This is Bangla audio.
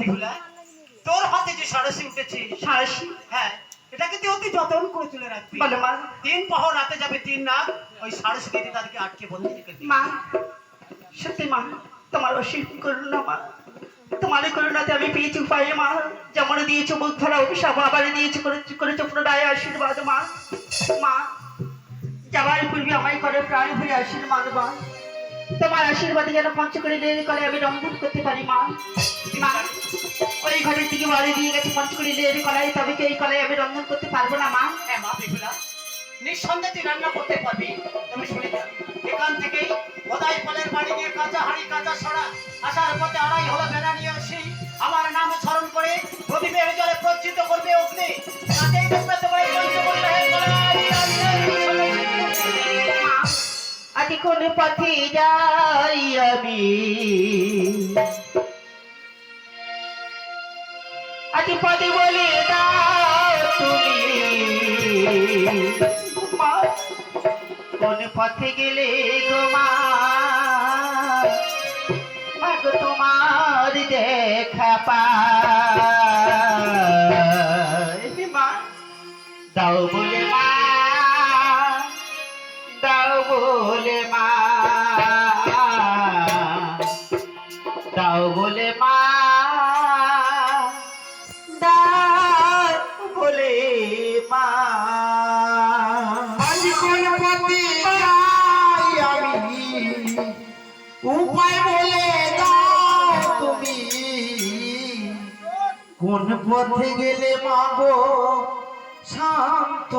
বিহুলা তোর হাতে যে সারসি উঠেছে সাহসী হ্যাঁ এটাকে তুই অতি যত্ন করে তুলে রাখবি। বলো মা। তিন পহর রাতে যাবে তিন নাগ ওই সারসি দিদি তাদেরকে আটকে বন্দি রেখে মা সত্যি মা তোমার অসীম করুণা মা। তোমার করুণাতে আমি পেয়েছি উপায়ে মা। যেমন দিয়েছ মুখ ধরা অভিশাপ আবার দিয়েছ করেছ পুনরায় আশীর্বাদ মা। মা যাওয়ার পূর্বে আমায় করে প্রাণ ভরে আশীর্বাদ মা। তোমার আশীর্বাদে যেন পঞ্চকড়ি লেন কলে আমি রন্ধন করতে পারি, মা। ওই ঘরের দিকে বাড়ি দিয়ে গেছে পঞ্চকড়ি কলাই, তবে কি এই কলাই আমি করতে পারব না, মা? হ্যাঁ মা বিপুলা নিঃসন্দেহে তুই রান্না করতে পারবি। তুমি শুনে যাও এখান থেকেই ফলের বাড়ি নিয়ে কাঁচা হাড়ি, কাঁচা সরা আসার পথে আড়াই হলো বেড়া নিয়ে আসি। আমার নাম আজ কোন পথে যাই আমি? আজ পদে বলে দাও তুমি। কোন পথে গেলে গো মা মাগো তোমার দেখা মা দাও বলে বলে মা। বলে মা। দাও বলে মা। উপায় বলে দাও তুমি। কোন পথে গেলে মাগো শান্ত